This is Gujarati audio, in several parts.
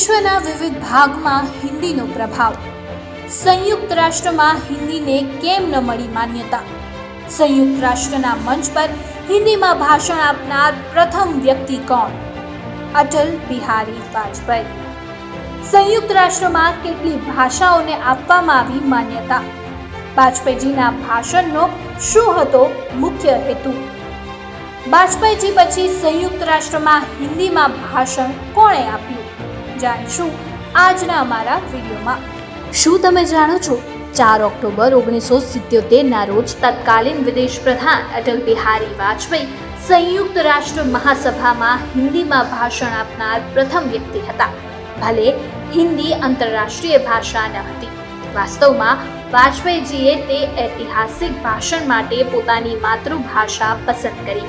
વિશ્વના વિવિધ ભાગમાં હિન્દીનો પ્રભાવ. સંયુક્ત રાષ્ટ્રમાં હિન્દીને કેમ ન મળી માન્યતા? સંયુક્ત રાષ્ટ્રના મંચ પર હિન્દીમાં ભાષણ આપનાર પ્રથમ વ્યક્તિ કોણ? અટલ બિહારી વાજપેયી. સંયુક્ત રાષ્ટ્રમાં કેટલી ભાષાઓને આપવામાં આવી માન્યતા? વાજપેયીજીના ભાષણનો શું હતો મુખ્ય હેતુ? વાજપેયીજી પછી સંયુક્ત રાષ્ટ્રમાં હિન્દીમાં ભાષણ કોણે આપ્યું? જાણીશું આજના અમારા વિડીયોમાં. શું તમે જાણો છો? ચાર ઓક્ટોબર ઓગણીસો સિત્યોતેરના રોજ તત્કાલીન વિદેશ પ્રધાન અટલ બિહારી વાજપેયી સંયુક્ત રાષ્ટ્ર મહાસભામાં હિન્દીમાં ભાષણ આપનાર પ્રથમ વ્યક્તિ હતા. ભલે હિન્દી આંતરરાષ્ટ્રીય ભાષા ન હતી. વાસ્તવમાં વાજપેયીજીએ તે ઐતિહાસિક ભાષણ માટે પોતાની માતૃભાષા પસંદ કરી.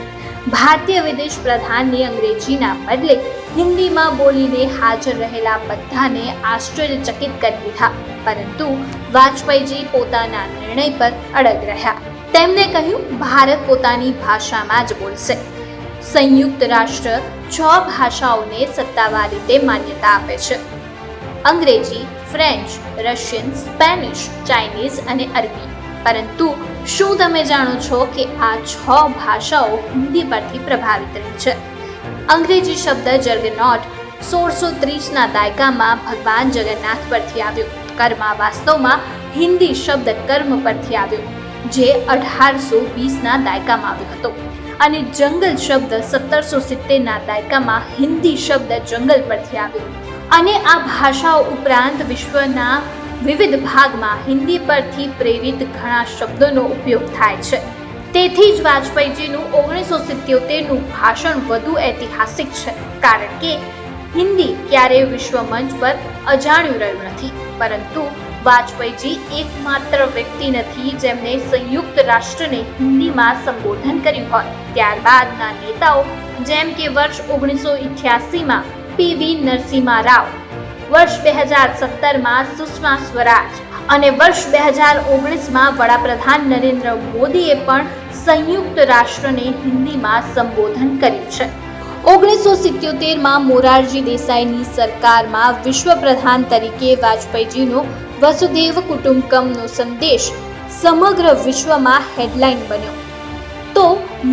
ભારતીય વિદેશ પ્રધાનને અંગ્રેજીના બદલે હિન્દીમાં બોલીને હાજર રહેલા બધાને આશ્ચર્યચકિત કરી દીધા, પરંતુ વાજપેયીજી પોતાના નિર્ણય પર અડગ રહ્યા. તેમણે કહ્યું, ભારત પોતાની ભાષામાં જ બોલશે. સંયુક્ત રાષ્ટ્ર છ ભાષાઓને સત્તાવાર રીતે માન્યતા આપે છે. અંગ્રેજી ફ્રેન્ચ રશિયન સ્પેનિશ ચાઇનીઝ અને અરબી. પરંતુ શું તમે જાણો છો કે આ છ ભાષાઓ હિન્દી પરથી પ્રભાવિત રહી છે? અંગ્રેજી શબ્દ જર્ગનોટ સોળસો ત્રીસના દાયકામાં ભગવાન જગન્નાથ પરથી આવ્યો. કર્મા વાસ્તવમાં હિન્દી શબ્દ કર્મ પરથી આવ્યો, જે અઢારસો વીસના દાયકામાં આવ્યો હતો. અને જંગલ શબ્દ સત્તરસો સિત્તેરના દાયકામાં હિન્દી શબ્દ જંગલ પરથી આવ્યો. અને આ ભાષાઓ ઉપરાંત વિશ્વના વિવિધ ભાગમાં હિન્દી પરથી પ્રેરિત ઘણા શબ્દોનો ઉપયોગ થાય છે. તેથી જ વાજપેયીજીનું ઓગણીસો સિત્યોતેરનું ભાષણ વધુ ઐતિહાસિક છે, કારણ કે હિન્દી ક્યારેય વિશ્વ મંચ પર અજાણ્યું રહ્યું નથી. પરંતુ વાજપેયીજી એકમાત્ર વ્યક્તિ નથી જેમણે સંયુક્ત રાષ્ટ્રને હિન્દીમાં સંબોધન કર્યું હોય ત્યારબાદના નેતાઓ, જેમ કે વર્ષ ઓગણીસો ઇઠ્યાસીમાં પીવી નરસિંહા રાવ. વર્ષ બે હજાર સત્તરમાં સુષ્મા સ્વરાજ અને વર્ષ બે હજાર ઓગણીસમાં વડાપ્રધાન નરેન્દ્ર મોદીએ પણ સંયુક્ત રાષ્ટ્રને હિન્દીમાં સંબોધન કર્યું છે. ઓગણીસો સિત્યોતેરમાં મોરારજી દેસાઈની સરકારમાં વિશ્વ પ્રધાન તરીકે વાજપેયીજીનો વસુદેવ કુટુંબકમનો સંદેશ સમગ્ર વિશ્વમાં હેડલાઇન બન્યો. તો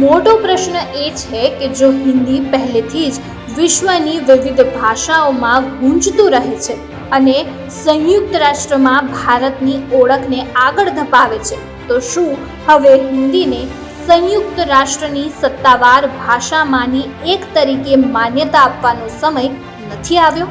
મોટો પ્રશ્ન એ છે કે જો હિન્દી પહેલેથી જ વિશ્વની વિવિધ ભાષાઓમાં ગુંજતું રહે છે અને સંયુક્ત રાષ્ટ્રમાં ભારતની ઓળખને આગળ ધપાવે છે. તો શું હવે હિન્દીને સંયુક્ત રાષ્ટ્રની સત્તાવાર ભાષામાંની એક તરીકે માન્યતા આપવાનો સમય નથી આવ્યો?